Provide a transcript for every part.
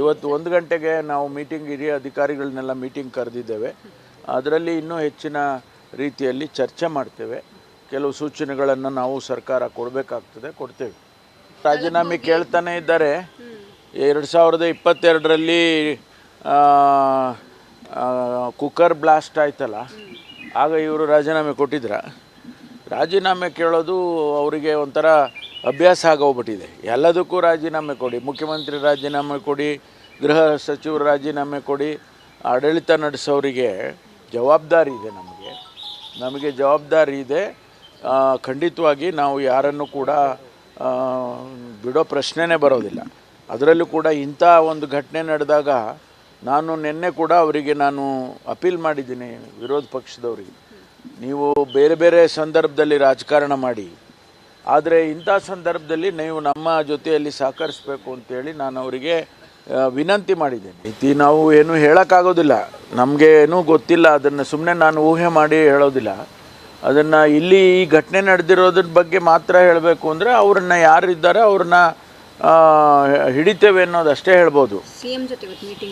ಇವತ್ತು ಒಂದು ಗಂಟೆಗೆ ನಾವು ಮೀಟಿಂಗ್ ಹಿರಿಯ ಅಧಿಕಾರಿಗಳನ್ನೆಲ್ಲ ಮೀಟಿಂಗ್ ಕರೆದಿದ್ದೇವೆ. ಅದರಲ್ಲಿ ಇನ್ನೂ ಹೆಚ್ಚಿನ ರೀತಿಯಲ್ಲಿ ಚರ್ಚೆ ಮಾಡ್ತೇವೆ. ಕೆಲವು ಸೂಚನೆಗಳನ್ನು ನಾವು ಸರ್ಕಾರ ಕೊಡಬೇಕಾಗ್ತದೆ ಕೊಡ್ತೇವೆ. ರಾಜೀನಾಮೆ ಕೇಳ್ತಾನೆ ಇದ್ದಾರೆ. ಎರಡು ಸಾವಿರದ ಇಪ್ಪತ್ತೆರಡರಲ್ಲಿ ಕುಕ್ಕರ್ ಬ್ಲಾಸ್ಟ್ ಆಯ್ತಲ್ಲ ಆಗ ಇವರು ರಾಜೀನಾಮೆ ಕೊಟ್ಟಿದ್ರ. ರಾಜೀನಾಮೆ ಕೇಳೋದು ಅವರಿಗೆ ಒಂಥರ ಅಭ್ಯಾಸ ಆಗೋಗ್ಬಿಟ್ಟಿದೆ. ಎಲ್ಲದಕ್ಕೂ ರಾಜೀನಾಮೆ ಕೊಡಿ, ಮುಖ್ಯಮಂತ್ರಿ ರಾಜೀನಾಮೆ ಕೊಡಿ, ಗೃಹ ಸಚಿವರು ರಾಜೀನಾಮೆ ಕೊಡಿ, ಆಡಳಿತ ನಡೆಸೋರಿಗೆ ಜವಾಬ್ದಾರಿ ಇದೆ ನಮಗೆ. ನಮಗೆ ಜವಾಬ್ದಾರಿ ಇದೆ. ಖಂಡಿತವಾಗಿ ನಾವು ಯಾರನ್ನು ಕೂಡ ಬಿಡೋ ಪ್ರಶ್ನೆನೇ ಬರೋದಿಲ್ಲ. ಅದರಲ್ಲೂ ಕೂಡ ಇಂಥ ಒಂದು ಘಟನೆ ನಡೆದಾಗ ನಾನು ನಿನ್ನೆ ಕೂಡ ಅವರಿಗೆ ನಾನು ಅಪೀಲ್ ಮಾಡಿದ್ದೀನಿ, ವಿರೋಧ ಪಕ್ಷದವರಿಗೆ. ನೀವು ಬೇರೆ ಬೇರೆ ಸಂದರ್ಭದಲ್ಲಿ ರಾಜಕಾರಣ ಮಾಡಿ. ಆದರೆ ಇಂಥ ಸಂದರ್ಭದಲ್ಲಿ ನೀವು ನಮ್ಮ ಜೊತೆಯಲ್ಲಿ ಸಹಕರಿಸಬೇಕು ಅಂತೇಳಿ ನಾನು ಅವರಿಗೆ ವಿನಂತಿ ಮಾಡಿದ್ದೇನೆ. ಇತಿ ನಾವು ಏನು ಹೇಳೋಕ್ಕಾಗೋದಿಲ್ಲ. ನಮಗೆ ಏನೂ ಗೊತ್ತಿಲ್ಲ. ಅದನ್ನು ಸುಮ್ಮನೆ ನಾನು ಊಹೆ ಮಾಡಿ ಹೇಳೋದಿಲ್ಲ. ಅದನ್ನು ಇಲ್ಲಿ ಈ ಘಟನೆ ನಡೆದಿರೋದ್ರ ಬಗ್ಗೆ ಮಾತ್ರ ಹೇಳಬೇಕು ಅಂದರೆ ಅವ್ರನ್ನ ಯಾರಿದ್ದಾರೆ ಅವ್ರನ್ನ ಹಿಡಿತೇವೆ ಅನ್ನೋದಷ್ಟೇ ಹೇಳ್ಬೋದು.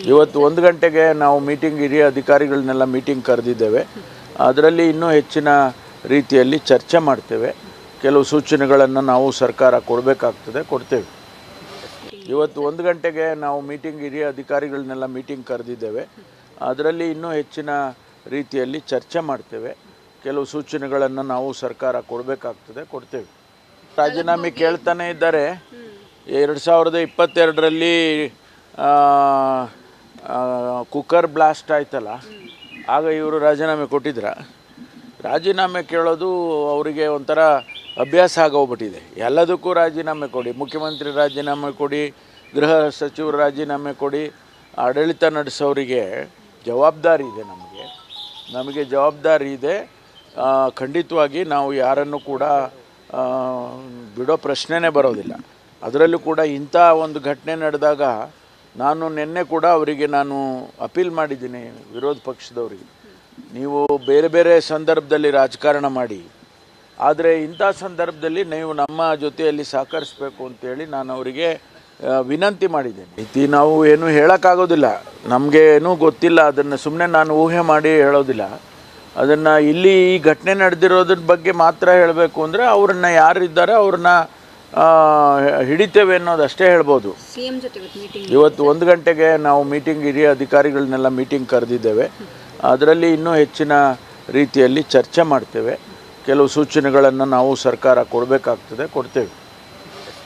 ಇವತ್ತು ಒಂದು ಗಂಟೆಗೆ ನಾವು ಮೀಟಿಂಗ್ ಹಿರಿಯ ಅಧಿಕಾರಿಗಳನ್ನೆಲ್ಲ ಮೀಟಿಂಗ್ ಕರೆದಿದ್ದೇವೆ. ಅದರಲ್ಲಿ ಇನ್ನೂ ಹೆಚ್ಚಿನ ರೀತಿಯಲ್ಲಿ ಚರ್ಚೆ ಮಾಡ್ತೇವೆ. ಕೆಲವು ಸೂಚನೆಗಳನ್ನು ನಾವು ಸರ್ಕಾರ ಕೊಡಬೇಕಾಗ್ತದೆ, ಕೊಡ್ತೇವೆ. ಇವತ್ತು ಒಂದು ಗಂಟೆಗೆ ನಾವು ಮೀಟಿಂಗ್, ಹಿರಿಯ ಅಧಿಕಾರಿಗಳನ್ನೆಲ್ಲ ಮೀಟಿಂಗ್ ಕರೆದಿದ್ದೇವೆ. ಅದರಲ್ಲಿ ಇನ್ನೂ ಹೆಚ್ಚಿನ ರೀತಿಯಲ್ಲಿ ಚರ್ಚೆ ಮಾಡ್ತೇವೆ. ಕೆಲವು ಸೂಚನೆಗಳನ್ನು ನಾವು ಸರ್ಕಾರ ಕೊಡಬೇಕಾಗ್ತದೆ, ಕೊಡ್ತೇವೆ. ರಾಜೀನಾಮೆ ಕೇಳ್ತಾನೆ ಇದ್ದಾರೆ. ಎರಡು ಸಾವಿರದ ಇಪ್ಪತ್ತೆರಡರಲ್ಲಿ ಕುಕ್ಕರ್ ಬ್ಲಾಸ್ಟ್ ಆಯ್ತಲ್ಲ, ಆಗ ಇವರು ರಾಜೀನಾಮೆ ಕೊಟ್ಟಿದ್ರ. ರಾಜೀನಾಮೆ ಕೇಳೋದು ಅವರಿಗೆ ಒಂಥರ ಅಭ್ಯಾಸ ಆಗೋಗ್ಬಿಟ್ಟಿದೆ. ಎಲ್ಲದಕ್ಕೂ ರಾಜೀನಾಮೆ ಕೊಡಿ, ಮುಖ್ಯಮಂತ್ರಿ ರಾಜೀನಾಮೆ ಕೊಡಿ, ಗೃಹ ಸಚಿವರು ರಾಜೀನಾಮೆ ಕೊಡಿ, ಆಡಳಿತ ನಡೆಸೋರಿಗೆ ಜವಾಬ್ದಾರಿ ಇದೆ ನಮಗೆ. ನಮಗೆ ಜವಾಬ್ದಾರಿ ಇದೆ. ಖಂಡಿತವಾಗಿ ನಾವು ಯಾರನ್ನು ಕೂಡ ಬಿಡೋ ಪ್ರಶ್ನೆನೇ ಬರೋದಿಲ್ಲ. ಅದರಲ್ಲೂ ಕೂಡ ಇಂಥ ಒಂದು ಘಟನೆ ನಡೆದಾಗ ನಾನು ನಿನ್ನೆ ಕೂಡ ಅವರಿಗೆ ನಾನು ಅಪೀಲ್ ಮಾಡಿದ್ದೀನಿ ವಿರೋಧ ಪಕ್ಷದವರಿಗೆ. ನೀವು ಬೇರೆ ಬೇರೆ ಸಂದರ್ಭದಲ್ಲಿ ರಾಜಕಾರಣ ಮಾಡಿ ಆದರೆ ಇಂಥ ಸಂದರ್ಭದಲ್ಲಿ ನೀವು ನಮ್ಮ ಜೊತೆಯಲ್ಲಿ ಸಹಕರಿಸಬೇಕು ಅಂತೇಳಿ ನಾನು ಅವರಿಗೆ ವಿನಂತಿ ಮಾಡಿದ್ದೇನೆ. ಇತಿ ನಾವು ಏನು ಹೇಳೋಕ್ಕಾಗೋದಿಲ್ಲ. ನಮಗೆ ಏನೂ ಗೊತ್ತಿಲ್ಲ. ಅದನ್ನು ಸುಮ್ಮನೆ ನಾನು ಊಹೆ ಮಾಡಿ ಹೇಳೋದಿಲ್ಲ. ಅದನ್ನು ಇಲ್ಲಿ ಈ ಘಟನೆ ನಡೆದಿರೋದ್ರ ಬಗ್ಗೆ ಮಾತ್ರ ಹೇಳಬೇಕು ಅಂದರೆ ಅವ್ರನ್ನ ಯಾರಿದ್ದಾರೆ ಅವ್ರನ್ನ ಹಿಡಿತೇವೆ ಅನ್ನೋದು ಅಷ್ಟೇ ಹೇಳ್ಬೋದು. ಇವತ್ತು ಒಂದು ಗಂಟೆಗೆ ನಾವು ಮೀಟಿಂಗ್ ಹಿರಿಯ ಅಧಿಕಾರಿಗಳನ್ನೆಲ್ಲ ಮೀಟಿಂಗ್ ಕರೆದಿದ್ದೇವೆ. ಅದರಲ್ಲಿ ಇನ್ನೂ ಹೆಚ್ಚಿನ ರೀತಿಯಲ್ಲಿ ಚರ್ಚೆ ಮಾಡ್ತೇವೆ. ಕೆಲವು ಸೂಚನೆಗಳನ್ನು ನಾವು ಸರ್ಕಾರ ಕೊಡಬೇಕಾಗ್ತದೆ ಕೊಡ್ತೇವೆ.